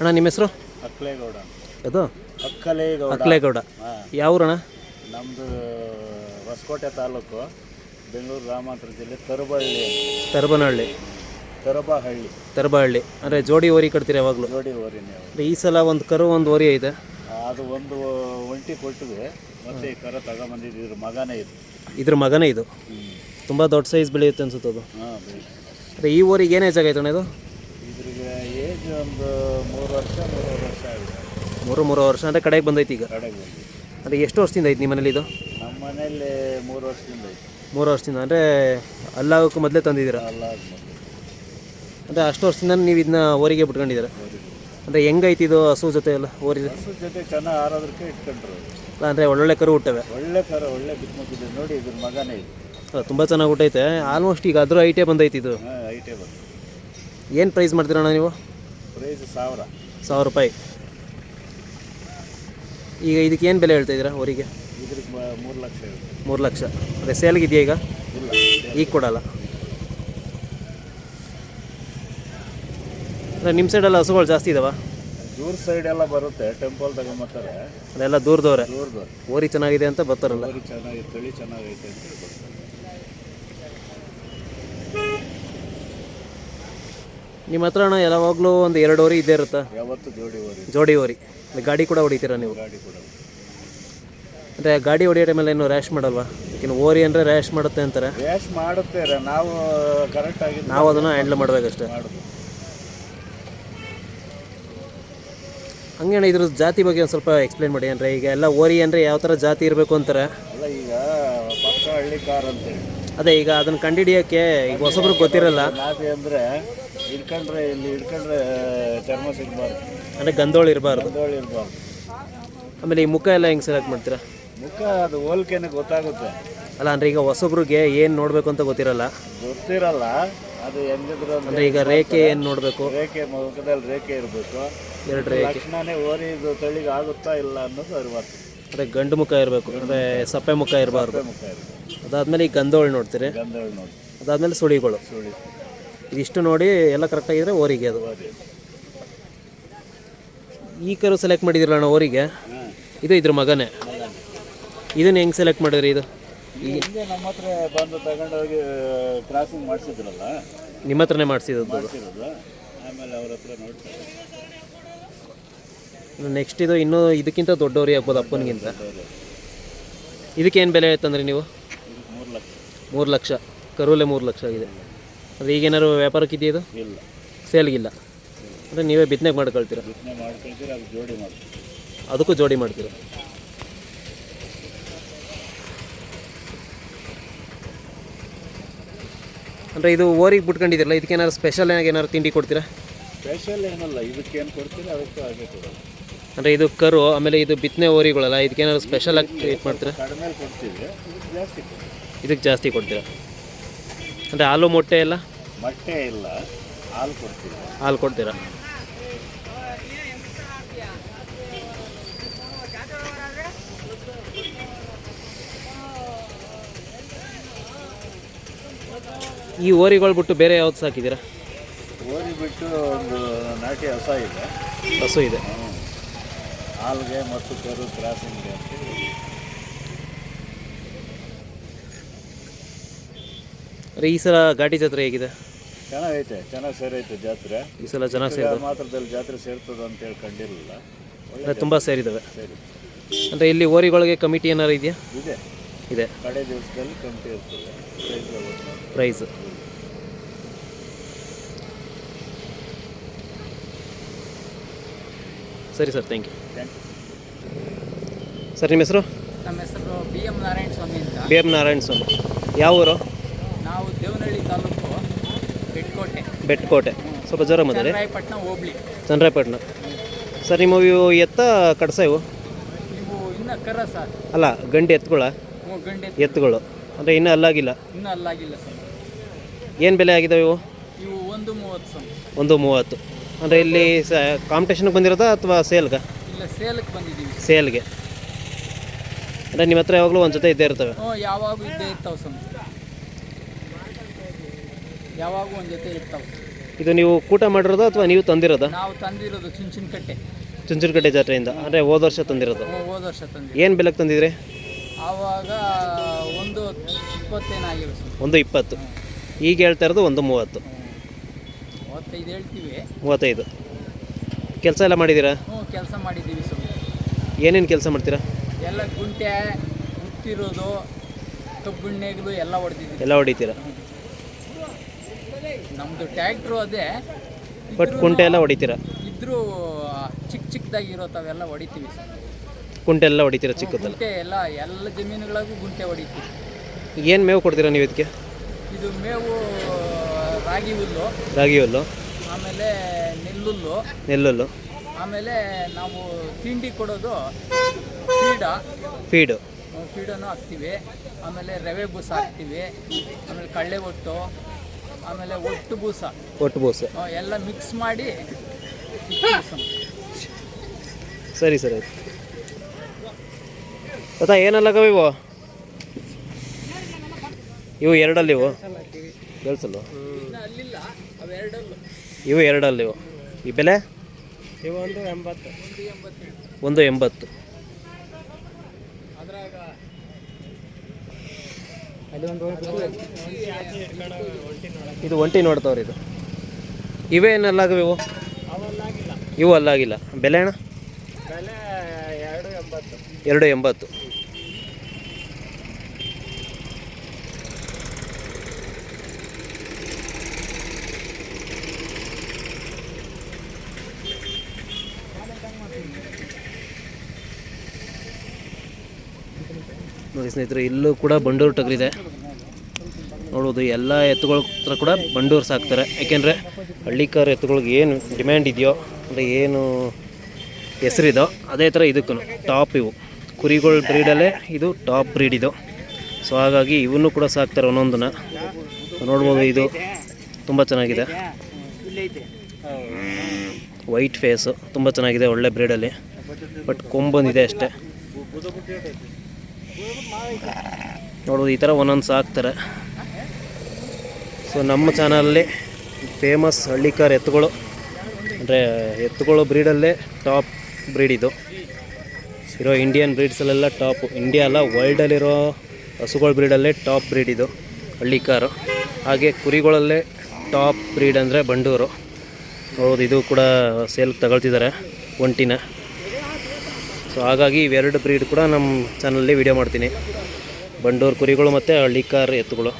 ಅಣ್ಣ ನಿಮ್ಮ ಹೆಸರು? ಅಕ್ಕಲೇಗೌಡ ಅದು ಅಕ್ಕಲೇಗೌಡ ಅಕ್ಕಲೇಗೌಡ ಯಾವ ಊರಣ್ಣ ನಮ್ಮದು ಹೊಸಕೋಟೆ ತಾಲೂಕು ಬೆಂಗಳೂರು ಗ್ರಾಮಾಂತರ ಜಿಲ್ಲೆ ತರಬಹಳ್ಳಿ ತರಬನಹಳ್ಳಿ. ತರಬಹಳ್ಳಿ. ತರಬಹಳ್ಳಿ. ಅಂದರೆ ಜೋಡಿ ಓರಿ ಕಟ್ತೀರಿ ಯಾವಾಗಲೂ? ಜೋಡಿ ಓರಿ ನೀವು. ಅಂದರೆ ಈ ಸಲ ಒಂದು ಕರು ಒಂದು ಓರಿ ಐತೆ? ಅದು ಒಂದು ಒಂಟಿ ಕೊಟ್ಟಿದೆ. ಮತ್ತೆ ಈ ಕರ ತಗೊಂಬಂದಿದ್ದು ಇದ್ರ ಮಗನೇ ಇದು. ಇದ್ರ ಮಗನೇ ಇದು? ತುಂಬ ದೊಡ್ಡ ಸೈಜ್ ಬೆಳೆಯುತ್ತೆ ಅನ್ಸುತ್ತೆ ಅದು. ಹಾಂ ಅಂದರೆ ಈ ಊರಿಗೆ ಏನೇ ಜಾಗ ಐತಣ್ಣ ಅಣ್ಣ ಇದು? ಒಂದು ಮೂರು ವರ್ಷ ಮೂರುವರೆ ವರ್ಷ ಆಗಿದೆ. ಮೂರು ಮೂರು ವರ್ಷ. ಅಂದರೆ ಕಡೆಗೆ ಬಂದೈತಿ ಈಗ? ಕಡೆಗೆ ಬಂದು ಅಂದರೆ ಎಷ್ಟು ವರ್ಷದಿಂದ ಐತಿ ನಿಮ್ಮ ಮನೇಲಿ ಇದು ನಮ್ಮ ಮನೆಯಲ್ಲಿ ಮೂರು ವರ್ಷದಿಂದ ಐತೆ. ಮೂರು ವರ್ಷದಿಂದ. ಅಂದರೆ ಅಲ್ಲಾಗಕ್ಕೂ ಮೊದಲೇ ತಂದಿದ್ದೀರ? ಅಂದ್ರೆ ಆದ್ಮೇಲೆ ಅಂದರೆ ಅಷ್ಟು ವರ್ಷದಿಂದ ನೀವು ಇದನ್ನ ಓರಿಗೆ ಬಿಟ್ಕೊಂಡಿದ್ದೀರಾ? ಅಂದರೆ ಹೆಂಗೈತಿ ಇದು ಹಸು ಜೊತೆ ಎಲ್ಲ ಓರಿ ಹಸು ಜೊತೆ ಚೆನ್ನಾಗಿ ಆರೋದಕ್ಕೆ ಇಟ್ಕೊಂಡ್ರು. ಅಂದರೆ ಒಳ್ಳೊಳ್ಳೆ ಕರು ಹುಟ್ಟವೆ. ಒಳ್ಳೆ ಕರು ಒಳ್ಳೆ ಬಿತ್ಮಕ್ಕಿದೆ ನೋಡಿ ಇದ್ರ ಮಗನೇ ಇದು. ತುಂಬ ಚೆನ್ನಾಗಿ ಹುಟ್ಟೈತೆ. ಆಲ್ಮೋಸ್ಟ್ ಈಗ ಅದ್ರ ಐಟೇ ಬಂದೈತಿ ಇದು. ಹಾಂ ಐಟೇ ಬಂದ ಏನು ಪ್ರೈಸ್ ಮಾಡ್ತೀರಣ್ಣ ನೀವು? ಪ್ರೈಸ್ ಸಾವಿರ. ಸಾವಿರ ರೂಪಾಯಿ. ಈಗ ಇದಕ್ಕೆ ಏನು ಬೆಲೆ ಹೇಳ್ತಾ ಇದ್ದೀರಾ ಅವರಿಗೆ? ಇದ್ರಿಗೆ ಮೂರು ಲಕ್ಷ ಮೂರು ಲಕ್ಷ. ಅದೇ ಸೇಲ್ಗೆ ಇದೆಯಾ ಈಗ? ಇಲ್ಲ. ಈಗ ಕೊಡಲ್ಲ. ಅಂದರೆ ನಿಮ್ಮ ಸೈಡೆಲ್ಲ ಹಸುಗಳು ಜಾಸ್ತಿ ಇದಾವ? ದೂರ ಸೈಡ್ ಎಲ್ಲ ಬರುತ್ತೆ ಟೆಂಪಲ್ ತಗೊಂಬರ್ತಾರೆ. ಅದೆಲ್ಲ ದೂರದವ್ರೆ. ದೂರದವ್ರು. ಓರಿ ಚೆನ್ನಾಗಿದೆ ಅಂತ ಬರ್ತಾರಲ್ಲ. ಓರಿ ಚೆನ್ನಾಗಿ ತಳಿ ಚೆನ್ನಾಗೈತೆ ಅಂತ ಹೇಳ್ಬೋದು. ನಿಮ್ಮ ಹತ್ರ ಅಣ್ಣ ಯಾವಾಗಲೂ ಒಂದು ಎರಡು ಓರಿ ಇದ್ದೇ ಇರುತ್ತಾ? ಯಾವತ್ತು ಜೋಡಿ ಓರಿ ಜೋಡಿ ಓರಿ ಗಾಡಿ ಕೂಡ ಹೊಡಿತೀರ ನೀವು? ಗಾಡಿ ಕೂಡ ಅಂದರೆ ಗಾಡಿ ಹೊಡಿಯೋ ಟೈಮಲ್ಲಿ ಏನು ರ್ಯಾಶ್ ಮಾಡಲ್ವಾ? ಇನ್ನು ಓರಿ ಅಂದರೆ ರ್ಯಾಶ್ ಮಾಡುತ್ತೆ ಅಂತಾರೆ. ರ್ಯಾಶ್ ಮಾಡುತ್ತೆ ನಾವು ಕರೆಕ್ಟಾಗಿ ನಾವು ಅದನ್ನು ಹ್ಯಾಂಡಲ್ ಮಾಡಬೇಕಷ್ಟೇ ಮಾಡೋದು ಹಂಗೆ ಅಣ್ಣ ಇದ್ರ ಜಾತಿ ಬಗ್ಗೆ ಒಂದು ಸ್ವಲ್ಪ ಎಕ್ಸ್ಪ್ಲೇನ್ ಮಾಡಿ. ಅಂದರೆ ಈಗ ಎಲ್ಲ ಓರಿ ಅಂದರೆ ಯಾವ ಥರ ಜಾತಿ ಇರಬೇಕು ಅಂತಾರೆ? ಅಲ್ಲ ಈಗ ಪಕ್ಕ ಹಳ್ಳಿ ಕಾರ್ ಅಂತೇಳಿ. ಅದೇ ಈಗ ಅದನ್ನು ಕಂಡುಹಿಡಿಯೋಕ್ಕೆ ಈಗ ಹೊಸಬ್ರಿಗೆ ಗೊತ್ತಿರಲ್ಲ. ನಾಟಿ ಅಂದರೆ ಹಿಡ್ಕೊಂಡ್ರೆ ಇಲ್ಲಿ ಹಿಡ್ಕೊಂಡ್ರೆ ಚರ್ಮ ಸಿಗಬಾರ್ದು. ಅಂದರೆ ಗಂಧೋಳು ಇರಬಾರ್ದು. ಗಂಧೋಳು ಇರಬಾರ್ದು. ಆಮೇಲೆ ಈ ಮುಖ ಎಲ್ಲ ಹೆಂಗೆ ಸೆಲೆಕ್ಟ್ ಮಾಡ್ತೀರಾ? ಮುಖ ಅದು ಹೋಲ್ಕೆನೆ ಗೊತ್ತಾಗುತ್ತೆ. ಅಲ್ಲ ಅಂದರೆ ಈಗ ಹೊಸೊಬ್ರಿಗೆ ಏನು ನೋಡಬೇಕು ಅಂತ ಗೊತ್ತಿರಲ್ಲ? ಗೊತ್ತಿರಲ್ಲ ಅದು ಹೆಂಗಿದ್ರು ಅಂದ್ರೆ ಅಂದರೆ ಈಗ ರೇಖೆ ಏನು ನೋಡಬೇಕು? ರೇಖೆ ಮುಖದಲ್ಲಿ ರೇಖೆ ಇರಬೇಕು. ಎರಡು ರೇಖೆ. ಲಕ್ಷಣನೇ ಓರಿ ಇದು ತಳಿಗೆ ಆಗುತ್ತಾ ಇಲ್ಲ ಅನ್ನೋದು ಅರಿವಾಗ್ತದೆ. ಅದೇ ಗಂಡು ಮುಖ ಇರಬೇಕು ಅಂದರೆ ಸಪ್ಪೆ ಮುಖ ಇರಬಾರ್ದು. ಮುಖ ಇರಬೇಕು. ಅದಾದಮೇಲೆ ಈ ಗಂಧೋಳು ನೋಡ್ತೀರಿ. ಗಂಧಗಳು ನೋಡಿ ಅದಾದಮೇಲೆ ಸುಳಿಗಳು. ಸುಳಿ. ಇದಿಷ್ಟು ನೋಡಿ ಎಲ್ಲ ಕರೆಕ್ಟಾಗಿದ್ರೆ ಓರಿಗೆ ಅದು. ಈ ಕರು ಸೆಲೆಕ್ಟ್ ಮಾಡಿದಿರಲ್ಲ ಅಣ್ಣ ಓರಿಗೆ? ಇದು ಇದ್ರ ಮಗನೇ. ಇದನ್ನ ಹೆಂಗೆ ಸೆಲೆಕ್ಟ್ ಮಾಡಿದ್ರಿ ಇದು? ಹಿಂದೆ ನಮ್ಮ ಹತ್ರ ಬಂದು ತಗೊಂಡೋಗಿ ಕ್ರಾಸಿಂಗ್ ಮಾಡಿಸಿದ್ರಲ್ಲ? ನಿಮ್ಮ ಹತ್ರನೇ ಮಾಡಿಸಿದ್ದು ಆಮೇಲೆ ಅವ್ರ ಹತ್ರ ನೋಡ್ತಾರೆ. ನೆಕ್ಸ್ಟ್ ಇದು ಇನ್ನೂ ಇದಕ್ಕಿಂತ ದೊಡ್ಡವ್ರಿ ಆಗ್ಬೋದು ಅಪ್ಪನಿಗಿಂತ. ಇದಕ್ಕೇನು ಬೆಲೆ ಆಯ್ತಂದ್ರೆ ನೀವು? ಮೂರು ಲಕ್ಷ. ಮೂರು ಲಕ್ಷ. ಕರುವಲ್ಲೇ ಮೂರು ಲಕ್ಷ ಆಗಿದೆ. ಅದು ಈಗೇನಾದ್ರು ವ್ಯಾಪಾರಕ್ಕೆ ಇದೆಯಾ ಅದು ಇಲ್ಲ. ಸೇಲ್ಗಿಲ್ಲ ಅಂದರೆ ನೀವೇ ಬಿತ್ತನೆ ಮಾಡ್ಕೊಳ್ತೀರ? ಬಿತ್ತನೆ ಮಾಡ್ಕೊಳ್ತೀರಿ ಅದು ಜೋಡಿ ಮಾಡ್ತೀವಿ ಅದಕ್ಕೂ ಜೋಡಿ ಮಾಡ್ತೀರ? ಅಂದರೆ ಇದು ಓರಿಗೆ ಬಿಟ್ಕೊಂಡಿದ್ದೀರಲ್ಲ ಇದಕ್ಕೆ ಏನಾದ್ರು ಸ್ಪೆಷಲ್ ಆಗಿ ಏನಾದ್ರು ತಿಂಡಿ ಕೊಡ್ತೀರಾ? ಸ್ಪೆಷಲ್ ಏನಲ್ಲ ಇದಕ್ಕೆ ಏನು ಕೊಡ್ತೀರಾ ಅದಕ್ಕೂ ಹಾಗೆ ಕೊಡೋದು. ಅಂದರೆ ಇದು ಕರು ಆಮೇಲೆ ಇದು ಬಿತ್ತನೆ ಓರಿಗಳಲ್ಲ ಇದಕ್ಕೆ ಏನಾದ್ರು ಸ್ಪೆಷಲ್ ಆಗಿ ಟ್ರೀಟ್ ಮಾಡ್ತೀರಾ? ಕಡಿಮೆ ಕೊಡ್ತೀವಿ. ಇದಕ್ಕೆ ಜಾಸ್ತಿ ಕೊಡ್ತೀರಾ? ಅಂದರೆ ಹಾಲು ಮೊಟ್ಟೆ ಎಲ್ಲ? ಮೊಟ್ಟೆ ಇಲ್ಲ ಹಾಲು ಕೊಡ್ತೀರಾ ಹಾಲು ಕೊಡ್ತೀರಾ? ಈ ಓರಿಗಳು ಬಿಟ್ಟು ಬೇರೆ ಯಾವ್ದು ಸಾಕಿದ್ದೀರಾ? ಓರಿ ಬಿಟ್ಟು ಒಂದು ನಾಟಿ ಹಸ ಇದೆ. ಹಸು ಇದೆ. ಹಾಲ್ಗೆ ಮತ್ತು ಕರು ಕ್ರಾಸಿಂಗ್ಗೆ ಅಂದರೆ ಈ ಸಲ ಘಾಟಿ ಜಾತ್ರೆ ಹೇಗಿದೆ? ಚೆನ್ನಾಗೈತೆ ಚೆನ್ನಾಗಿ ಸೇರೈತೆ ಜಾತ್ರೆ. ಈ ಸಲ ಚೆನ್ನಾಗಿ ಸೇರಿದೆ. ಮಾತ್ರದಲ್ಲಿ ಜಾತ್ರೆ ಸೇರ್ತದೆ ಅಂತೇಳಿ ಕಂಡಿರಲಿಲ್ಲ. ಒಳ್ಳೆ ಅಂದರೆ ತುಂಬ ಸೇರಿದ್ದಾವೆ ಸೇರಿ ಅಂದರೆ ಇಲ್ಲಿ ಓರಿಗಳಿಗೆ ಕಮಿಟಿ ಏನಾರು ಇದೆಯಾ? ಇದೆ. ಇದೆ. ಕಡೆ ದಿವಸದಲ್ಲಿ ಕಮಿಟಿ ಇರ್ತದೆ. ಪ್ರೈಸ್ ಸರಿ sir thank you Thank you. Sir ನಿಮ್ಮ ಹೆಸರು? ನಮ್ಮ ಹೆಸರು ಬಿ ಎಂ ನಾರಾಯಣ ಸ್ವಾಮಿ ಅಂತ. B M Narayana Swamy. ಯಾವ ಊರು? ನಾವು ದೇವನಹಳ್ಳಿ ತಾಲೂಕು ಬೆಟ್ಕೋಟೆ. ಬೆಟ್ಕೋಟೆ. ಸ್ವಲ್ಪ ಜ್ವರ ಮಾತಾಡಿ. ಚನ್ನರಾಯಪಟ್ಟಣ ಹೋಬಳಿ. ಚಂದ್ರಾಯಪಟ್ಟಣ ಸರ್ ನಿಮ್ಮ ಇವು ಎತ್ತ ಕಡಸ ಇವು? ಇವು ಇನ್ನ ಕರ ಸರ್. ಅಲ್ಲ ಗಂಡಿ ಎತ್ತುಗಳ? ಹ್ಞೂ ಗಂಡೆ ಎತ್ತುಗಳು. ಅಂದರೆ ಇನ್ನೂ ಅಲ್ಲಾಗಿಲ್ಲ? ಇನ್ನೂ ಅಲ್ಲಾಗಿಲ್ಲ ಸರ್. ಏನು ಬೆಲೆ ಆಗಿದಾವೆ ಇವು? ಇವು ಒಂದು ಮೂವತ್ತು ಸರ್. ಒಂದು ಮೂವತ್ತು. ಅಂದರೆ ಇಲ್ಲಿ ಸ ಕಾಂಪಿಟೇಷನ್ಗೆ ಬಂದಿರೋದಾ ಅಥವಾ ಸೇಲ್ಗೆ? ಇಲ್ಲ ಸೇಲಕ್ಕೆ ಬಂದಿದ್ದೀವಿ ಸೇಲ್ಗೆ. ಅಂದರೆ ನಿಮ್ಮ ಹತ್ರ ಯಾವಾಗಲೂ ಒಂದು ಜೊತೆ ಇದ್ದೇ ಇರ್ತವೆ. ಹ್ಞೂ ಯಾವಾಗೂ ಇದ್ದೇ ಇರ್ತಾವೆ ಸರ್. ಯಾವಾಗೂ ಒಂದು ಜೊತೆ ಇರ್ತಾವೆ. ಇದು ನೀವು ಕೂಟ ಮಾಡಿರೋದು ಅಥವಾ ನೀವು ತಂದಿರೋದ? ನಾವು ತಂದಿರೋದು ಚುಂಚನಕಟ್ಟೆ. ಚುಂಚನಕಟ್ಟೆ ಜಾತ್ರೆಯಿಂದ. ಅಂದರೆ ಹೋದ ವರ್ಷ ತಂದಿರೋದು. ಹೋದ ವರ್ಷ ತಂದಿ ಏನು ಬೆಲೆಗೆ ತಂದಿದ್ರಿ? ಆವಾಗ ಒಂದು ಇಪ್ಪತ್ತೇನಾಗಿರೋ ಸರ್. ಒಂದು ಇಪ್ಪತ್ತು. ಈಗ ಹೇಳ್ತಾ ಇರೋದು ಒಂದು ಮೂವತ್ತು. ಮೂವತ್ತೈದು ಹೇಳ್ತೀವಿ. ಮೂವತ್ತೈದು. ಕೆಲಸ ಎಲ್ಲ ಮಾಡಿದ್ದೀರಾ? ಹ್ಞೂ ಕೆಲಸ ಮಾಡಿದ್ದೀವಿ ಸರ್. ಏನೇನು ಕೆಲಸ ಮಾಡ್ತೀರಾ? ಎಲ್ಲ ಗುಂಟೆ ಮುತ್ತಿರೋದು ಕಬ್ಬಿಣ್ಣೆಗಳು ಎಲ್ಲ ಹೊಡೆದಿದ್ದೀವಿ. ಎಲ್ಲ ಹೊಡಿತೀರಾ? ನಮ್ಮದು ಟ್ಯಾಕ್ಟ್ರು ಅದೇ. ಬಟ್ ಕುಂಟೆ ಎಲ್ಲ ಹೊಡಿತೀರ? ಇದ್ರೂ ಚಿಕ್ಕ ಚಿಕ್ಕದಾಗಿರೋ ತಾವೆಲ್ಲ ಹೊಡಿತೀವಿ. ಸರ್ ಕುಂಟೆ ಎಲ್ಲ ಹೊಡಿತೀರ ಚಿಕ್ಕದಲ್ಲ? ಎಲ್ಲ ಎಲ್ಲ ಜಮೀನುಗಳಿಗೂ ಗುಂಟೆ ಹೊಡಿತೀವಿ. ಏನು ಮೇವು ಕೊಡ್ತೀರಾ ನೀವು ಇದಕ್ಕೆ? ಇದು ಮೇವು ರಾಗಿ ಹುಲ್ಲು. ರಾಗಿ ಹುಲ್ಲು. ಆಮೇಲೆ ನೆಲ್ಲುಲ್ಲು. ನೆಲ್ಲುಲ್ಲು. ಆಮೇಲೆ ನಾವು ತಿಂಡಿ ಕೊಡೋದು ಫೀಡ ಫೀಡು ಫೀಡನ್ನು ಹಾಕ್ತೀವಿ. ಆಮೇಲೆ ರವೆ ಬೂಸ ಹಾಕ್ತೀವಿ. ಆಮೇಲೆ ಕಳ್ಳೆ ಒಟ್ಟು ಆಮೇಲೆ ಒಟ್ಟು ಬೂಸ. ಒಟ್ಟು ಬೂಸ. ಎಲ್ಲ ಮಿಕ್ಸ್ ಮಾಡಿ ಸರ್. ಸರಿ. ಆಯ್ತು ಗೊತ್ತಾ ಏನಲ್ಲ ಇವು? ಇವು ಎರಡಲ್ಲಿ ಇವು? ಅವೆರಡಲ್ಲೂ ಇವು ಎರಡಲ್ಲಿ ಇವು. ಈ ಬೆಲೆ? ಇವು ಒಂದು ಎಂಬತ್ತು. ಒಂದು ಎಂಬತ್ತು ಒಂದು ಎಂಬತ್ತು ಅದ್ರಾಗ ಅಲ್ಲಿ ಒಂದು ಇದು ಒಂಟಿ ನೋಡ್ತಾವ್ರಿ ಇದು. ಇವೇನಲ್ಲಾಗವ ಇವು? ಇವು ಅಲ್ಲಾಗಿಲ್ಲ. ಬೆಲೆ ಅಣ್ಣ? ಎರಡು ಎಂಬತ್ತು. ನೋಡಿ ಸ್ನೇಹಿತರೆ, ಇಲ್ಲೂ ಕೂಡ ಬಂಡೂರು ಟಗರಿದೆ. ನೋಡೋದು ಎಲ್ಲ ಎತ್ತುಗಳ ಹತ್ರ ಕೂಡ ಬಂಡೂರು ಸಾಕ್ತಾರೆ. ಯಾಕೆಂದರೆ ಹಳ್ಳಿಕಾರ ಎತ್ತುಗಳಿಗೆ ಏನು ಡಿಮ್ಯಾಂಡ್ ಇದೆಯೋ, ಅಂದರೆ ಏನು ಹೆಸರಿದೋ, ಅದೇ ಥರ ಇದಕ್ಕೂ ಟಾಪ್ ಇವು. ಕುರಿಗಳ ಬ್ರೀಡಲ್ಲೇ ಇದು ಟಾಪ್ ಬ್ರೀಡ್ ಇದು. ಸೊ ಹಾಗಾಗಿ ಇವನ್ನು ಕೂಡ ಸಾಕ್ತಾರೆ ಒಂದೊಂದನ್ನ. ನೋಡ್ಬೋದು, ಇದು ತುಂಬ ಚೆನ್ನಾಗಿದೆ. ವೈಟ್ ಫೇಸು ತುಂಬ ಚೆನ್ನಾಗಿದೆ ಒಳ್ಳೆ ಬ್ರೀಡಲ್ಲಿ ಬಟ್ ಕೊಂಬಂದಿದೆ ಅಷ್ಟೇ. ನೋಡ್ಬೋದು ಈ ಥರ ಒಂದೊಂದು ಸಾಕ್ತಾರೆ ಸೊ ನಮ್ಮ ಚಾನಲಲ್ಲಿ ಫೇಮಸ್ ಹಳ್ಳಿಕಾರ್ ಎತ್ತುಗಳು, ಅಂದರೆ ಎತ್ತುಗಳು ಬ್ರೀಡಲ್ಲೇ ಟಾಪ್ ಬ್ರೀಡ್ ಇದು. ಇರೋ ಇಂಡಿಯನ್ ಬ್ರೀಡ್ಸಲ್ಲೆಲ್ಲ ಟಾಪ್ ಇಂಡಿಯಾ ಅಲ್ಲ ವರ್ಲ್ಡಲ್ಲಿರೋ ಹಸುಗಳ ಬ್ರೀಡಲ್ಲೇ ಟಾಪ್ ಬ್ರೀಡ್ ಇದು ಹಳ್ಳಿಕಾರು ಹಾಗೆ ಕುರಿಗಳಲ್ಲೇ ಟಾಪ್ ಬ್ರೀಡ್ ಅಂದರೆ ಬಂಡೂರು. ಹೌದು ಇದು ಕೂಡ ಸೇಲ್ಗೆ ತಗೊಳ್ತಿದ್ದಾರೆ ಒಂಟಿನ. ಸೊ ಹಾಗಾಗಿ ಇವೆರಡು ಬ್ರೀಡ್ ಕೂಡ ನಮ್ಮ ಚಾನಲ್ಲಿ ವಿಡಿಯೋ ಮಾಡ್ತೀನಿ. ಬಂಡೂರು ಕುರಿಗಳು ಮತ್ತು ಹಳ್ಳಿಕಾರ್ ಎತ್ತುಗಳು.